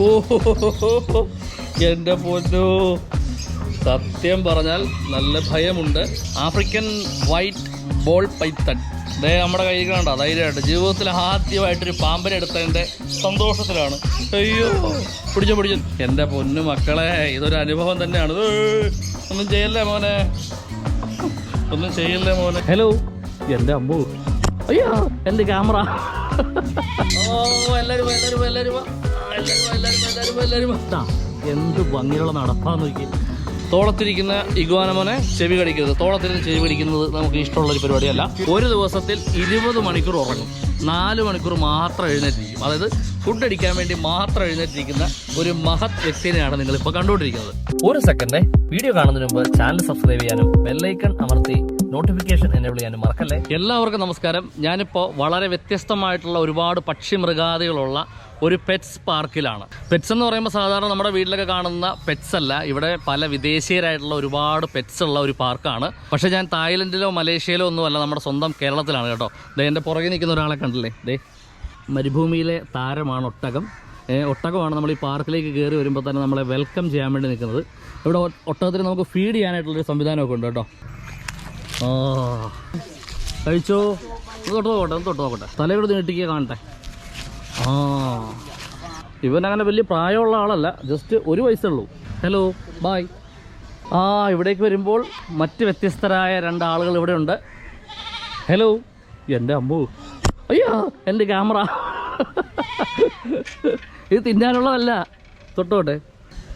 ഓ എന്റെ പൊന്നു. സത്യം പറഞ്ഞാൽ നല്ല ഭയമുണ്ട്. African white ball python. ദേ നമ്മുടെ കയ്യിൽ കണ്ട? ധൈര്യമായിട്ട്. ജീവിതത്തിൽ ആദ്യമായിട്ടൊരു പാമ്പനെ എടുത്തതിന്റെ സന്തോഷത്തിലാണ്. അയ്യോ. പിടിച്ചു പിടിച്ചു. എന്റെ പൊന്നു മക്കളെ ഇതൊരു അനുഭവം തന്നെയാണ്. ഒന്നും ചെയ്യല്ലേ മോനെ? ഒന്നും ചെയ്യല്ലേ മോനെ? ഹലോ. എന്റെ അമ്മു അയ്യോ എന്റെ ക്യാമറ. ഓ എല്ലാവരും എല്ലാവരും എല്ലാവരും എന്ത് ഭംഗിയുള്ള നടപ്പാന്ന് നോക്കി തോളത്തിരിക്കുന്ന ഇഗ്വാനമോനെ ചെവി കടിക്കരുത്. തോളത്തിരുന്ന് ചെവി കടിക്കുന്നത് നമുക്ക് ഇഷ്ടമുള്ള ഒരു പരിപാടിയല്ല. ഒരു ദിവസത്തിൽ ഇരുപത് മണിക്കൂർ ഉറങ്ങും. നാല് മണിക്കൂർ മാത്രം എഴുന്നേറ്റിരിക്കും. അതായത് ഫുഡ് അടിക്കാൻ വേണ്ടി മാത്രം എഴുന്നേറ്റിരിക്കുന്ന ഒരു മഹത് വ്യക്തിനെയാണ് നിങ്ങൾ ഇപ്പോൾ കണ്ടുകൊണ്ടിരിക്കുന്നത്. ഒരു സെക്കൻഡ് വീഡിയോ കാണുന്നതിന് മുമ്പ് ചാനൽ സബ്സ്ക്രൈബ് ചെയ്യാനും ബെല്ലൈക്കൺ അമർത്തി നോട്ടിഫിക്കേഷൻ എനേബിൾ ചെയ്യാനും മറക്കല്ലേ? എല്ലാവർക്കും നമസ്കാരം. ഞാനിപ്പോൾ വളരെ വ്യത്യസ്തമായിട്ടുള്ള ഒരുപാട് പക്ഷി മൃഗാദികളുള്ള ഒരു പെറ്റ്സ് പാർക്കിലാണ് പെറ്റ്സ് എന്ന് പറയുമ്പോൾ സാധാരണ നമ്മുടെ വീട്ടിലൊക്കെ കാണുന്ന പെറ്റ്സ് അല്ല. ഇവിടെ പല വിദേശീയരായിട്ടുള്ള ഒരുപാട് പെറ്റ്സ് ഉള്ള ഒരു പാർക്കാണ് പക്ഷേ ഞാൻ തായ്ലൻഡിലോ മലേഷ്യയിലോ ഒന്നുമല്ല നമ്മുടെ സ്വന്തം കേരളത്തിലാണ് കേട്ടോ. ദേ എന്റെ പുറകെ നിൽക്കുന്ന ഒരാളെ കണ്ടില്ലേ? ദേ മരുഭൂമിയിലെ താരമാണ് ഒട്ടകം. ഒട്ടകമാണ് നമ്മൾ ഈ പാർക്കിലേക്ക് കയറി വരുമ്പോൾ തന്നെ നമ്മളെ വെൽക്കം ചെയ്യാൻ വേണ്ടി നിൽക്കുന്നത്. ഇവിടെ ഒട്ടകത്തിന് നമുക്ക് ഫീഡ് ചെയ്യാനായിട്ടുള്ളൊരു സംവിധാനമൊക്കെ ഉണ്ട് കേട്ടോ. കഴിച്ചോ? തൊട്ട് നോക്കട്ടെ തൊട്ട് നോക്കട്ടെ. തലയോട് നീട്ടിക്കുക കാണട്ടെ. ആ. ഇവൻ അങ്ങനെ വലിയ പ്രായമുള്ള ആളല്ല ജസ്റ്റ് ഒരു വയസ്സേ ഉള്ളൂ ഹലോ ബായ് ആ ഇവിടേക്ക് വരുമ്പോൾ മറ്റ് വ്യത്യസ്തരായ രണ്ടാളുകൾ ഇവിടെ ഉണ്ട്. ഹലോ എന്റെ അമ്മു. അയ്യോ എന്റെ ക്യാമറ ഇത് തിന്നാനുള്ളതല്ല. തൊട്ടോട്ടെ.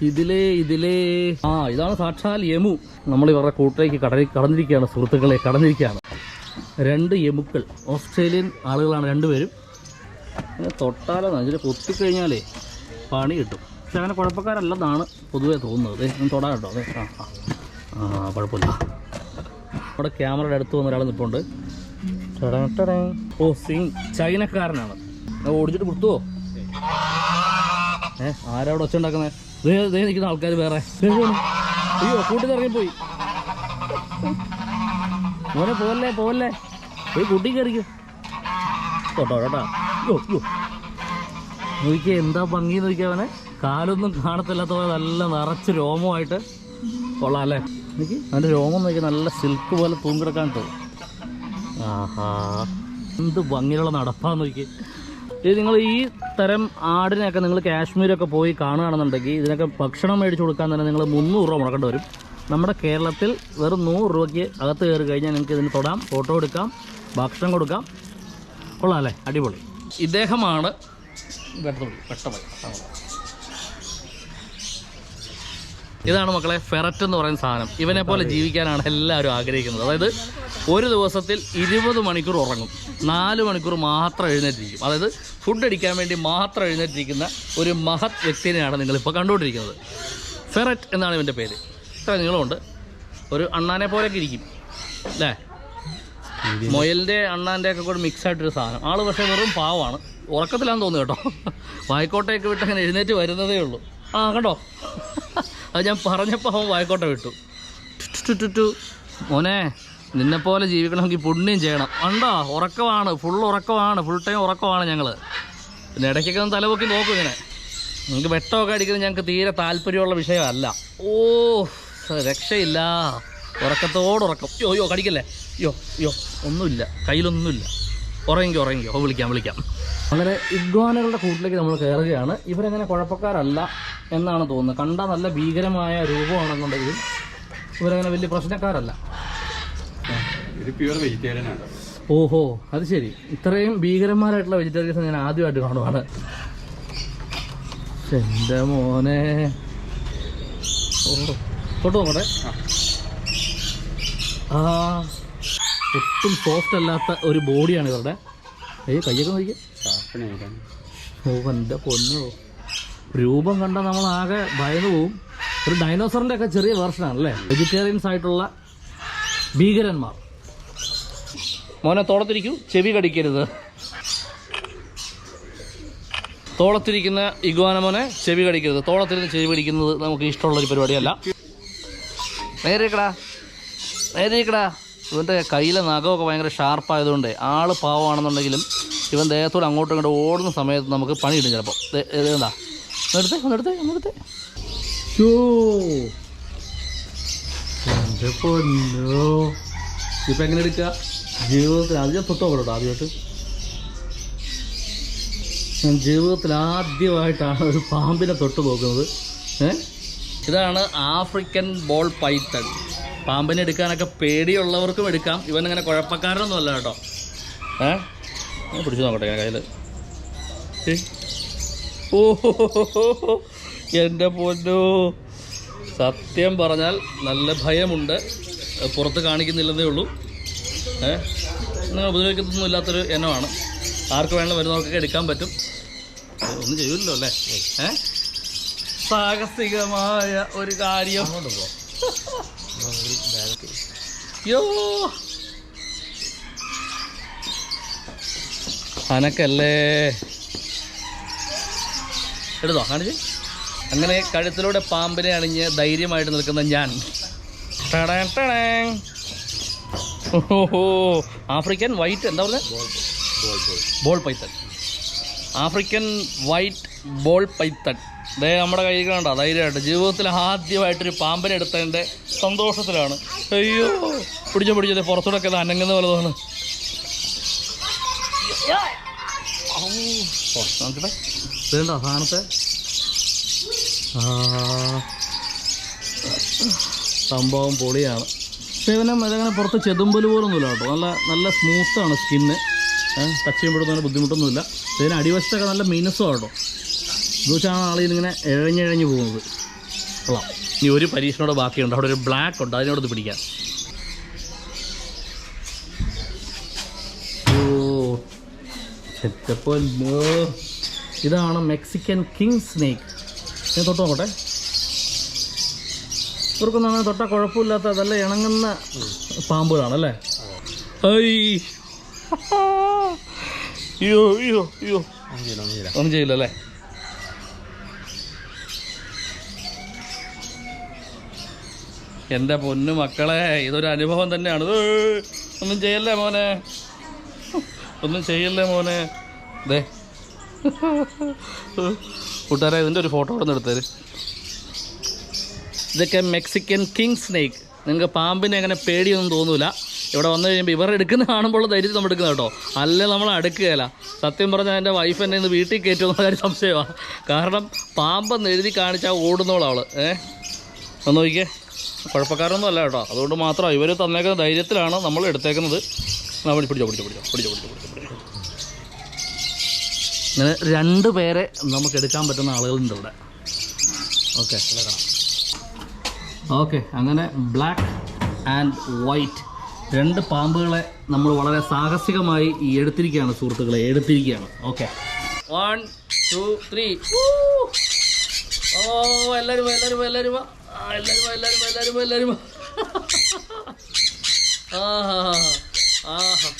ഇതിലേ ഇതിലേ. ആ ഇതാണ് സാക്ഷാൽ യമു. നമ്മൾ ഇവരുടെ കൂട്ടിലേക്ക് കടലി കടന്നിരിക്കുകയാണ് സുഹൃത്തുക്കളെ കടന്നിരിക്കുകയാണ്. രണ്ട് യമുക്കൾ ഓസ്ട്രേലിയൻ ആളുകളാണ് രണ്ടുപേരും. ഇങ്ങനെ തൊട്ടാലോ ഇതിൽ പൊത്തിക്കഴിഞ്ഞാലേ പണി കിട്ടും. പക്ഷെ അങ്ങനെ കുഴപ്പക്കാരല്ലെന്നാണ് പൊതുവേ തോന്നുന്നത്. ഒന്ന് തൊടാൻ കേട്ടോ. അതെ ആ ആ. കുഴപ്പമില്ല അവിടെ ക്യാമറയുടെ അടുത്ത് വന്ന ഒരാൾ നിൽപ്പുണ്ട്. ഓ സിംഗ് ചൈനക്കാരനാണ്. ഓടിച്ചിട്ട് കൊടുത്തുവോ ഏ അവിടെ ഒച്ച ഉണ്ടാക്കുന്നത് നിൽക്കുന്ന ആൾക്കാർ വേറെ. അയ്യോ കൂട്ടിൽ ഇറങ്ങിപ്പോയി മോനെ പോവല്ലേ പോവല്ലേ? ഒരു കൂട്ടി കയറിക്കോ. കേട്ടോ കേട്ടോ നോക്കിയേ എന്താ ഭംഗി നോക്കിയാ അവനെ? കാലൊന്നും കാണത്തില്ലാത്ത പോലെ നല്ല നിറച്ച് രോമമായിട്ട് കൊള്ളാം അല്ലേ? അവന്റെ രോമം നോക്കി നല്ല സിൽക്ക് പോലെ തൂങ്ങിടക്കാൻ തോന്നും ആഹാ. എന്ത് ഭംഗിയുള്ള നടപ്പാന്ന് നോക്കി. ഇത് നിങ്ങൾ ഈ തരം ആടിനെയൊക്കെ നിങ്ങൾ കാശ്മീരൊക്കെ പോയി കാണുകയാണെന്നുണ്ടെങ്കിൽ ഇതിനൊക്കെ ഭക്ഷണം മേടിച്ച് കൊടുക്കാൻ തന്നെ നിങ്ങൾ മുന്നൂറ് രൂപ മുടക്കേണ്ടി വരും. നമ്മുടെ കേരളത്തിൽ വെറും നൂറ് രൂപയ്ക്ക് അകത്ത് കയറി കഴിഞ്ഞാൽ നിങ്ങൾക്ക് ഇതിന് തൊടാം ഫോട്ടോ എടുക്കാം ഭക്ഷണം കൊടുക്കാം. കൊള്ളാം അല്ലേ? അടിപൊളി. ഇദ്ദേഹമാണ് ഇതാണ് മക്കളെ ഫെററ്റ് എന്ന് പറയുന്ന സാധനം. ഇവനെ പോലെ ജീവിക്കാനാണ് എല്ലാവരും ആഗ്രഹിക്കുന്നത്. അതായത് ഒരു ദിവസത്തിൽ ഇരുപത് മണിക്കൂർ ഉറങ്ങും. നാല് മണിക്കൂർ മാത്രം എഴുന്നേറ്റിരിക്കും. അതായത് ഫുഡ് അടിക്കാൻ വേണ്ടി മാത്രം എഴുന്നേറ്റിരിക്കുന്ന ഒരു മഹത് വ്യക്തിനെയാണ് നിങ്ങളിപ്പോൾ കണ്ടുകൊണ്ടിരിക്കുന്നത്. ഫെററ്റ് എന്നാണ് ഇവന്റെ പേര്. ഇത്ര നീളമുണ്ട്. ഒരു അണ്ണാനെ പോലെയൊക്കെ ഇരിക്കും. അല്ലേ മൊയലിന്റെ അണ്ണാന്റെ ഒക്കെ കൂടെ മിക്സ് ആയിട്ടൊരു സാധനം. ആൾ പക്ഷേ വെറും പാവമാണ് ഉറക്കത്തിലാന്ന് തോന്നുന്നു കേട്ടോ. വായിക്കോട്ടയൊക്കെ വിട്ട് അങ്ങനെ എഴുന്നേറ്റ് വരുന്നതേ ഉള്ളൂ. ആ കണ്ടോ? അത് ഞാൻ പറഞ്ഞപ്പോൾ അവൻ വായിക്കോട്ടെ വിട്ടു. ടു മോനെ നിന്നെ പോലെ മോനെ നിന്നെപ്പോലെ ജീവിക്കണമെങ്കിൽ പുണ്യം ചെയ്യണം. ഉണ്ടോ ഉറക്കമാണ്. ഫുൾ ഉറക്കമാണ്. ഫുൾ ടൈം ഉറക്കമാണ് ഞങ്ങൾ പിന്നെ ഇടയ്ക്കൊക്കെ ഒന്ന് തലപൊക്കി നോക്കും ഇങ്ങനെ. നിങ്ങൾക്ക് വെട്ടമൊക്കെ അടിക്കുന്നത് ഞങ്ങൾക്ക് തീരെ താല്പര്യമുള്ള വിഷയമല്ല. ഓ രക്ഷയില്ല. ഉറക്കത്തോടുറക്കം. യോ യോ കടിക്കല്ലേ? യോ യോ ഒന്നുമില്ല. കയ്യിലൊന്നുമില്ല. ഉറങ്ങിക്കോ ഉറങ്ങിക്കോ. ഓ വിളിക്കാം വിളിക്കാം. അങ്ങനെ ഇഗ്വാനകളുടെ കൂട്ടിലേക്ക് നമ്മൾ കയറുകയാണ്. ഇവരങ്ങനെ കുഴപ്പക്കാരല്ല എന്നാണ് തോന്നുന്നത്. കണ്ടാൽ നല്ല ഭീകരമായ രൂപമാണെന്നുണ്ടെങ്കിലും ഇവരങ്ങനെ വലിയ പ്രശ്നക്കാരല്ല. ഓഹോ അത് ശരി. ഇത്രയും ഭീകരന്മാരായിട്ടുള്ള വെജിറ്റേറിയൻസ് ഞാൻ ആദ്യമായിട്ട് കാണുവാണ്. എന്റെ മോനെ. ഓ തൊട്ട് നോക്കട്ടെ. ആ ഒട്ടും സോഫ്റ്റ് അല്ലാത്ത ഒരു ബോഡിയാണ് ഇവരുടെ. ഏയ് കയ്യൊക്കെ നോക്കിയേ ഓ എന്റെ പൊന്നോ. രൂപം കണ്ട നമ്മൾ ആകെ ഭയന്നു പോവും. ഒരു ഡൈനോസറിന്റെ ഒക്കെ ചെറിയ വേർഷനാണ് അല്ലേ വെജിറ്റേറിയൻസ് ആയിട്ടുള്ള ഭീകരന്മാർ. മോനെ തോളത്തിരിക്കൂ. ചെവി കടിക്കരുത്. തോളത്തിരിക്കുന്ന ഇഗ്വാന മോനെ ചെവി കടിക്കരുത്. തോളത്തിരുന്ന് ചെവി കടിക്കുന്നത് നമുക്ക് ഇഷ്ടമുള്ള ഒരു നേരെ നേരിക്കടാ നേരിക്കടാ ഇവന്റെ കയ്യിലെ നഖമൊക്കെ ഭയങ്കര ഷാർപ്പായതുകൊണ്ട് ആൾ പാവമാണെന്നുണ്ടെങ്കിലും ഇവൻ ദേഹത്തോട് അങ്ങോട്ടും ഇങ്ങോട്ടും ഓടുന്ന സമയത്ത് നമുക്ക് പണി കിട്ടും ചിലപ്പോൾ എന്താ? ഒന്നെടുത്തേ ഒന്നെടുത്തേ ഒന്നെടുത്തേ. ഷോ എന്റെ പൊന്നോ. ഇപ്പം എങ്ങനെ എടുക്കുക ജീവിതത്തിൽ ആദ്യം തൊട്ടോ കേട്ടോ ആദ്യമായിട്ട്. ഞാൻ ജീവിതത്തിൽ ആദ്യമായിട്ടാണ് ഒരു പാമ്പിനെ തൊട്ട് നോക്കുന്നത്. ഏ? ഇതാണ് ആഫ്രിക്കൻ ബോൾ പൈത്തൺ. പാമ്പിനെ എടുക്കാനൊക്കെ പേടിയുള്ളവർക്കും എടുക്കാം. ഇവൻ അങ്ങനെ കുഴപ്പക്കാരനൊന്നും അല്ല കേട്ടോ. ഏ? പിടിച്ചു നോക്കട്ടെ കയ്യിൽ ഓ എന്റെ പൊന്നോ. സത്യം പറഞ്ഞാൽ നല്ല ഭയമുണ്ട്. പുറത്ത് കാണിക്കുന്നില്ലെന്നേ ഉള്ളൂ. ഏ? നിങ്ങൾ ഉപദ്രവിക്കുന്നൊന്നും ഇല്ലാത്തൊരു ഇനമാണ് ആർക്ക് വേണമെങ്കിലും വരുന്നവർക്കൊക്കെ എടുക്കാൻ പറ്റും. ഒന്നും ചെയ്യില്ലല്ലോ അല്ലേ? ഏ? സാഹസികമായ ഒരു കാര്യം. യോ. അനക്കല്ലേ. എടുത്തോ കാണിച്ച്. അങ്ങനെ കഴുത്തിലൂടെ പാമ്പിനെ അണിഞ്ഞ് ധൈര്യമായിട്ട് നിൽക്കുന്ന ഞാൻ. ഓഹോ. ആഫ്രിക്കൻ വൈറ്റ് എന്താ പറഞ്ഞത് ball python. African white ball python. ദേ നമ്മുടെ കയ്യിൽ കണ്ട? ധൈര്യമായിട്ട്. ജീവിതത്തിൽ ആദ്യമായിട്ടൊരു പാമ്പനെ എടുത്തതിന്റെ സന്തോഷത്തിലാണ്. അയ്യോ പിടിച്ച പിടിച്ചത് പുറത്തൂടെ ഒക്കെ അനങ്ങുന്ന പോലെ തോന്നുന്നു. നോക്കട്ടെ. ഇതുണ്ടോ സാധനത്തെ? സംഭവം പൊളിയാണ്. ഇവനെ ഇതങ്ങനെ പുറത്ത് ചെതുമ്പൽ പോലൊന്നുമില്ല കേട്ടോ. നല്ല നല്ല സ്മൂത്താണ് സ്കിന്ന് ടച്ച് ചെയ്യുമ്പോഴൊന്നും അങ്ങനെ ബുദ്ധിമുട്ടൊന്നുമില്ല. ഇതിന് അടിവശത്തൊക്കെ നല്ല മിനുസം കേട്ടോ. ഇത് വെച്ചാണ് ആളിങ്ങനെ ഇഴഞ്ഞിഴഞ്ഞ് പോകുന്നത്. കൊള്ളാം. ഇനി ഒരു പരീക്ഷണോടെ ബാക്കിയുണ്ട്. അവിടെ ഒരു ബ്ലാക്ക് ഉണ്ട്. അതിനോട് പിടിക്കാം. ഓ ഇതാണ് മെക്സിക്കൻ കിങ് സ്നേക്ക്. ഞാൻ തൊട്ട് നോക്കട്ടെ. ഇവർക്കൊന്നും തൊട്ടാൽ കുഴപ്പമില്ലാത്ത അതല്ല ഇണങ്ങുന്ന പാമ്പുകളാണല്ലേ? അയ്യോ അയ്യോ അയ്യോ. ഒന്നും ചെയ്യില്ല എന്റെ പൊന്നു മക്കളെ ഇതൊരു അനുഭവം തന്നെയാണ്. ഒന്നും ചെയ്യല്ലേ മോനെ? ഒന്നും ചെയ്യല്ലേ മോനെ? ദേ. കൂട്ടുകാരെ ഇതിന്റെ ഒരു ഫോട്ടോ ഇവിടെ നിന്ന് എടുത്തേര്. ഇതൊക്കെ മെക്സിക്കൻ കിങ് സ്നേക്ക്. നിങ്ങൾക്ക് പാമ്പിനെ അങ്ങനെ പേടിയൊന്നും തോന്നൂല. ഇവിടെ വന്നു കഴിയുമ്പോൾ ഇവർ എടുക്കുന്ന കാണുമ്പോൾ ധൈര്യം നമ്മൾ എടുക്കുന്നത് കേട്ടോ. അല്ലേ നമ്മൾ അടുക്കുകയല്ല. സത്യം പറഞ്ഞാൽ എന്റെ വൈഫ് എന്നെ ഇന്ന് വീട്ടിൽ കയറ്റുമെന്ന കാര്യം സംശയമാണ് കാരണം പാമ്പെന്ന് എഴുതി കാണിച്ചാൽ ഓടുന്നോളാവൾ ഏ? ഒന്ന് നോക്കിയേ കുഴപ്പക്കാരൊന്നും അല്ല കേട്ടോ. അതുകൊണ്ട് മാത്രം ഇവർ തന്നേക്കുന്ന ധൈര്യത്തിലാണ് നമ്മൾ എടുത്തേക്കുന്നത്. നമ്മൾ പിടിച്ചോ പിടിച്ചോ പിടിച്ചോ പിടിച്ചോ പിടിച്ചോ പിടിച്ചോ പിടിച്ചോ. ഇങ്ങനെ രണ്ട് പേരെ നമുക്ക് എടുക്കാൻ പറ്റുന്ന ആളുകളുണ്ട് ഇവിടെ. ഓക്കെ ഓക്കെ അങ്ങനെ ബ്ലാക്ക് ആൻഡ് വൈറ്റ് രണ്ട് പാമ്പുകളെ നമ്മൾ വളരെ സാഹസികമായി എടുത്തിരിക്കുകയാണ് സുഹൃത്തുക്കളെ എടുത്തിരിക്കുകയാണ്. ഓക്കെ. വൺ ടു ത്രീ ഓ എല്ലാവരും എല്ലാവരും എല്ലാവരും ആഹാ ആഹാ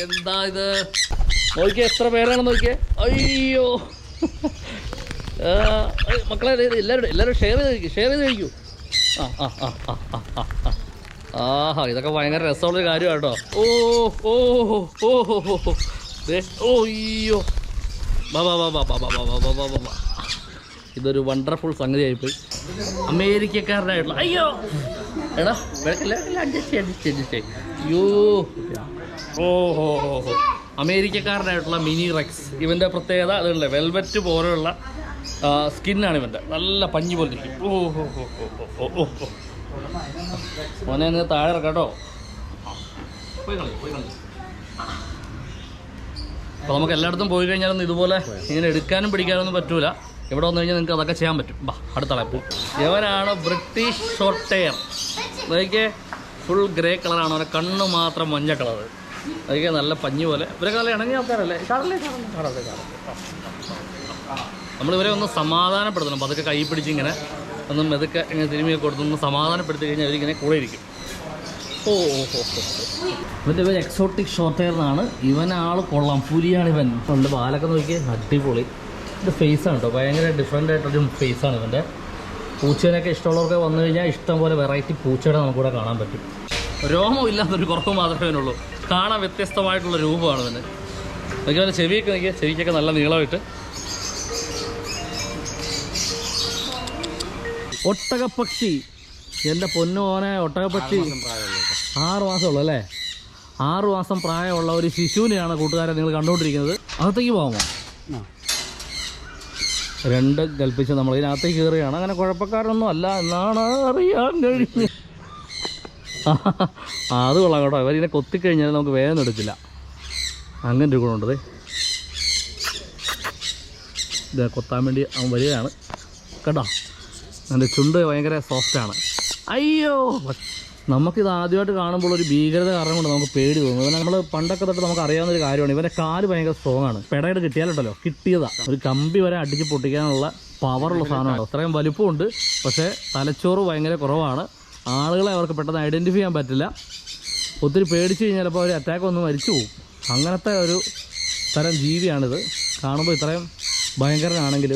എന്താ ഇത് നോക്കിയേ എത്ര പേരാണ് നോക്കിയേ അയ്യോ മക്കളെ എല്ലാവരും എല്ലാവരും ഷെയർ ചെയ്ത് ഷെയർ ചെയ്ത് കഴിക്കൂ ആ ആ ആ ആ ആ ആ ആഹാ ഇതൊക്കെ ഭയങ്കര രസമുള്ളൊരു കാര്യമാണ് കേട്ടോ ഓ ഓ ഓ ഓ ഓ ബാ ബാ ബാ ബാ ബാ ബാ ബാ ബാ ബാ ബാ ഇതൊരു വണ്ടർഫുൾ സംഗതിയായിപ്പോയി. അമേരിക്കക്കാരനായിട്ടുള്ള അയ്യോ! എടാ വിളക്കില്ല? അഡ്ജസ്റ്റ് അഡ്ജസ്റ്റ് അഡ്ജസ്റ്റ് അയ്യോ! ഓ ഹോ അമേരിക്കക്കാരനായിട്ടുള്ള മിനി റെക്സ്. ഇവന്റെ പ്രത്യേകത അതുണ്ടല്ലേ വെൽവെറ്റ് പോലെയുള്ള സ്കിന്നാണ് ഇവന്റെ നല്ല പഞ്ഞു പോലെ ഓ ഹോ ഹോ ഹോ ഹോ ഓ ഒന്ന് താഴെ ഇറക്കാട്ടോ കേട്ടോ. പോയി അപ്പോൾ നമുക്ക് എല്ലായിടത്തും പോയി കഴിഞ്ഞാലൊന്നും ഇതുപോലെ ഇങ്ങനെ എടുക്കാനും പിടിക്കാനൊന്നും പറ്റൂല. ഇവിടെ വന്നു കഴിഞ്ഞാൽ നിങ്ങൾക്ക് അതൊക്കെ ചെയ്യാൻ പറ്റും. ബാ അടുത്ത പോ. ഇവനാണ് ബ്രിട്ടീഷ് ഷോർട്ടെയർ അതൊക്കെ ഫുൾ ഗ്രേ കളറാണ് അവന്റെ കണ്ണ് മാത്രം മഞ്ഞ കളർ അതൊക്കെ നല്ല പഞ്ഞു പോലെ. ഇവരൊക്കെ നല്ല ഇണങ്ങിയ ആൾക്കാരല്ലേ? നമ്മളിവരെ ഒന്ന് സമാധാനപ്പെടുത്തണം. അതൊക്കെ കൈ പിടിച്ചിങ്ങനെ ഒന്ന് മെതുക്കെ ഇങ്ങനെ തിരുമിയൊക്കെ കൊടുത്തൊന്ന് സമാധാനപ്പെടുത്തി കഴിഞ്ഞാൽ അവരിങ്ങനെ കൂടെ ഇരിക്കും. ഓ ഓ ഓ ഇവന്റെ ഇവൻ എക്സോട്ടിക് ഷോർട്ട് ഹെയർ എന്നാണ് ഇവനാൾ കൊള്ളാം. പുലിയാണ് ഇവൻ. ഉണ്ട് ബാലൊക്കെ നോക്കിയാൽ അടിപൊളി. ഇത് ഫേസാണ് കേട്ടോ. ഭയങ്കര ഡിഫറെന്റ് ആയിട്ടൊരു ഫേസ് ആണ് ഇതിന്റെ പൂച്ചേനൊക്കെ ഇഷ്ടമുള്ളവർക്ക് വന്നു കഴിഞ്ഞാൽ ഇഷ്ടം പോലെ വെറൈറ്റി പൂച്ചയുടെ നമുക്കിവിടെ കാണാൻ പറ്റും. രോമം ഇല്ലാത്തൊരു കുറവ് മാത്രമേ ഉള്ളൂ. കാണാൻ വ്യത്യസ്തമായിട്ടുള്ള രൂപമാണ് ഇതിന്. എനിക്ക് അതിന്റെ ചെവിയൊക്കെ നോക്കിയാൽ ചെവിക്കൊക്കെ നല്ല നീളമായിട്ട്. ഒട്ടകപ്പക്ഷി. എന്റെ പൊന്നു മോനെ ഒട്ടകപ്പക്ഷി. ആറ് മാസമുള്ളൂ അല്ലേ? ആറ് മാസം പ്രായമുള്ള ഒരു ശിശുവിനെയാണ് കൂട്ടുകാരെ നിങ്ങൾ കണ്ടുകൊണ്ടിരിക്കുന്നത്. അകത്തേക്ക് പോകാമോ? രണ്ട് കൽപ്പിച്ച് നമ്മൾ ഇതിനകത്തേക്ക് കയറുകയാണ്. അങ്ങനെ കുഴപ്പക്കാരൊന്നും അല്ല എന്നാണ് അറിയാൻ കഴിഞ്ഞത് അത് കൊള്ളാം കേട്ടോ. ഇവരിങ്ങനെ കൊത്തിക്കഴിഞ്ഞാൽ നമുക്ക് വേദന എടുക്കില്ല അങ്ങനെ ഒരു ഗുണമുണ്ട് ദേ. ഇത് കൊത്താൻ വേണ്ടി അവൻ വരികയാണ്. കേട്ടോ എന്റെ ചുണ്ട് ഭയങ്കര സോഫ്റ്റാണ് അയ്യോ നമുക്കിത് ആദ്യമായിട്ട് കാണുമ്പോൾ ഒരു ഭീകരത കാരണം കൊണ്ട് നമുക്ക് പേടി തോന്നും. ഇവനെ നമ്മൾ പണ്ടൊക്കെ തൊട്ട് നമുക്ക് അറിയാവുന്ന ഒരു കാര്യമാണ്. ഇവന്റെ കാൽ ഭയങ്കര സ്ട്രോങ് ആണ്. പെടയുടെ കിട്ടിയാലുണ്ടല്ലോ കിട്ടിയതാ. ഒരു കമ്പി വരെ അടിച്ച് പൊട്ടിക്കാനുള്ള പവറുള്ള സാധനമാണ് അത്രയും വലുപ്പമുണ്ട് പക്ഷേ തലച്ചോറ് ഭയങ്കര കുറവാണ്. ആളുകളെ അവർക്ക് പെട്ടെന്ന് ഐഡന്റിഫൈ ചെയ്യാൻ പറ്റില്ല. ഒത്തിരി പേടിച്ച് കഴിഞ്ഞാൽ അപ്പോൾ അവർ അറ്റാക്ക് വന്ന് മരിച്ചു പോകും. അങ്ങനത്തെ ഒരു തരം ജീവിയാണിത്. കാണുമ്പോൾ ഇത്രയും ഭയങ്കരനാണെങ്കിൽ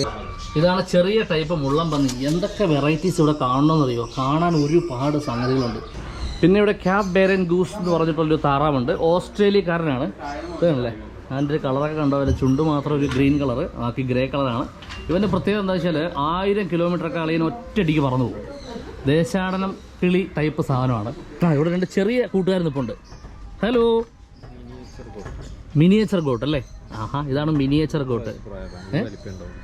ഇതാണ് ചെറിയ ടൈപ്പ് മുള്ളം പന്നി എന്തൊക്കെ വെറൈറ്റീസ് ഇവിടെ കാണണമെന്നറിയോ? കാണാൻ ഒരുപാട് സംഗതികളുണ്ട്. പിന്നെ ഇവിടെ ക്യാബ് ബേരൻ ഗൂസ് എന്ന് പറഞ്ഞിട്ടുള്ളൊരു താറാവുണ്ട്. ഓസ്ട്രേലിയക്കാരനാണ്. അതല്ലേ അതിന്റെ ഒരു കളറൊക്കെ കണ്ടോ? അതിൽ ചുണ്ട് മാത്രം ഒരു ഗ്രീൻ കളർ ബാക്കി ഗ്രേ കളറാണ് ഇവന്റെ പ്രത്യേകത എന്താ വെച്ചാൽ ആയിരം കിലോമീറ്ററൊക്കെ അളിയൻ ഒറ്റയടിക്ക് പറന്നു പോകും. ദേശാടനം കിളി ടൈപ്പ് സാധനമാണ്. ആ ഇവിടെ രണ്ട് ചെറിയ കൂട്ടുകാർ നിൽപ്പുണ്ട് ഹലോ മിനിയേച്ചർ ഗോട്ട് അല്ലേ? ആഹാ ഇതാണ് മിനിയേച്ചർ ഗോട്ട്?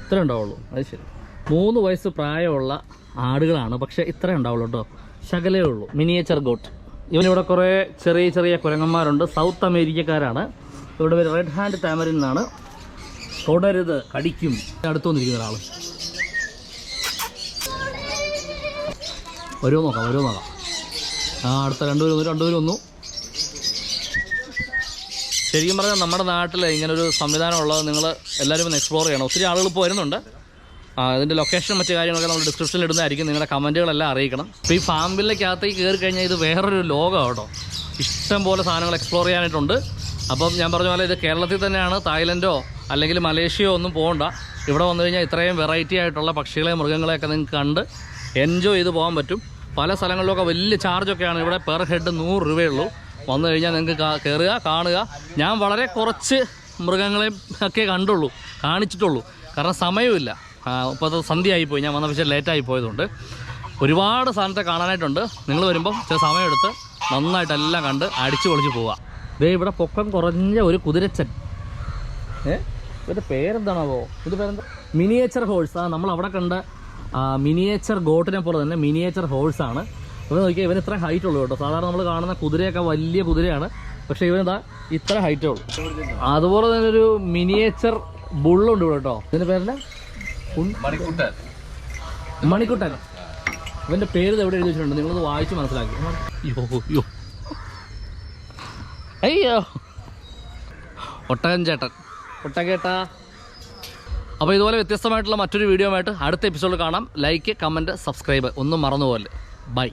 ഇത്ര ഉണ്ടാവുള്ളൂ. അത് ശരി. മൂന്ന് വയസ്സ് പ്രായമുള്ള ആടുകളാണ് പക്ഷെ ഇത്രേ ഉണ്ടാവുള്ളൂ കേട്ടോ. ശകലേ ഉള്ളൂ. മിനിയേച്ചർ ഗോട്ട് ഇവനിവിടെ കുറേ ചെറിയ ചെറിയ കുരങ്ങന്മാരുണ്ട്. സൗത്ത് അമേരിക്കക്കാരാണ്. ഇവിടെ ഒരു റെഡ് ഹാൻഡ് താമരിൽ നിന്നാണ് തുടരുത് കടിക്കും. അടുത്തു വന്നിരിക്കുന്ന ഒരാൾ ഓരോ നോക്കാം ഓരോ നോക്കാം ആ അടുത്ത രണ്ടുപേരും രണ്ടുപേരും വന്നു. ശരിക്കും പറഞ്ഞാൽ നമ്മുടെ നാട്ടിൽ ഇങ്ങനൊരു സംവിധാനം ഉള്ളത് നിങ്ങൾ എല്ലാവരും ഒന്ന് എക്സ്പ്ലോർ ചെയ്യണം. ഒത്തിരി ആളുകൾ ഇപ്പോൾ വരുന്നുണ്ട്. ആ ഇതിന്റെ ലൊക്കേഷൻ മറ്റു കാര്യങ്ങളൊക്കെ നമ്മൾ ഡിസ്ക്രിപ്ഷനിൽ ഇടുന്നതായിരിക്കും. നിങ്ങളുടെ കമന്റുകളെല്ലാം അറിയിക്കണം. ഇപ്പോൾ ഈ ഫാം ബില്ലേക്കകത്തേക്ക് കയറി കഴിഞ്ഞാൽ ഇത് വേറൊരു ലോകം കേട്ടോ. ഇഷ്ടംപോലെ സാധനങ്ങൾ എക്സ്പ്ലോർ ചെയ്യാനായിട്ടുണ്ട്. അപ്പം ഞാൻ പറഞ്ഞ പോലെ ഇത് കേരളത്തിൽ തന്നെയാണ്. തായ്ലൻഡോ അല്ലെങ്കിൽ മലേഷ്യയോ ഒന്നും പോകണ്ട. ഇവിടെ വന്നു കഴിഞ്ഞാൽ ഇത്രയും വെറൈറ്റി ആയിട്ടുള്ള പക്ഷികളെ മൃഗങ്ങളെയൊക്കെ നിങ്ങൾക്ക് കണ്ട് എൻജോയ് ചെയ്ത് പോകാൻ പറ്റും. പല സ്ഥലങ്ങളിലൊക്കെ വലിയ ചാർജൊക്കെയാണ് ഇവിടെ പെർ ഹെഡ് നൂറ് രൂപയുള്ളൂ വന്നു കഴിഞ്ഞാൽ നിങ്ങൾക്ക് കയറുക കാണുക. ഞാൻ വളരെ കുറച്ച് മൃഗങ്ങളെ ഒക്കെ കണ്ടുള്ളൂ കാണിച്ചിട്ടുള്ളൂ. കാരണം സമയമില്ല ഇപ്പോൾ അത് സന്ധ്യയായിപ്പോയി ഞാൻ വന്ന പക്ഷേ ലേറ്റായി പോയതുകൊണ്ട്. ഒരുപാട് സാധനത്തെ കാണാനായിട്ടുണ്ട്. നിങ്ങൾ വരുമ്പം ചില സമയമെടുത്ത് നന്നായിട്ടെല്ലാം കണ്ട് അടിച്ചു പൊളിച്ച് പോവുക. ദേ ഇവിടെ പൊക്കം കുറഞ്ഞ ഒരു കുതിരച്ചൻ. ഏ? ഇവരുടെ പേരെന്താണാവോ? ഇത് പേരെന്താ? മിനിയേച്ചർ ഹോഴ്സ് ആ നമ്മൾ അവിടെ കണ്ട മിനിയേച്ചർ ഗോട്ടിനെ പോലെ തന്നെ മിനിയേച്ചർ ഹോഴ്സ് ആണ്. ഇവൻ നോക്കിയാൽ ഇവൻ ഇത്ര ഹൈറ്റ് ഉള്ളൂ കേട്ടോ. സാധാരണ നമ്മൾ കാണുന്ന കുതിരയൊക്കെ വലിയ കുതിരയാണ്. പക്ഷെ ഇവനെന്താ ഇത്ര ഹൈറ്റേ ഉള്ളൂ. അതുപോലെ തന്നെ ഒരു മിനിയേച്ചർ ബുള്ളുണ്ട് ഇവിടെ കേട്ടോ. ഇതിന്റെ പേരല്ല മണിക്കൂട്ടൻ. ഇവന്റെ പേര് എവിടെ എഴുതി വെച്ചിട്ടുണ്ട്? നിങ്ങളത് വായിച്ച് മനസ്സിലാക്കി. അയ്യോ അയ്യോ. അയ്യോ. ഒട്ടകൻ ചേട്ടൻ. ഒട്ടകേട്ടാ. അപ്പോൾ ഇതുപോലെ വ്യത്യസ്തമായിട്ടുള്ള മറ്റൊരു വീഡിയോ ആയിട്ട് അടുത്ത എപ്പിസോഡ് കാണാം. ലൈക്ക് കമന്റ് സബ്സ്ക്രൈബ് ഒന്നും മറന്നുപോലെ ബൈ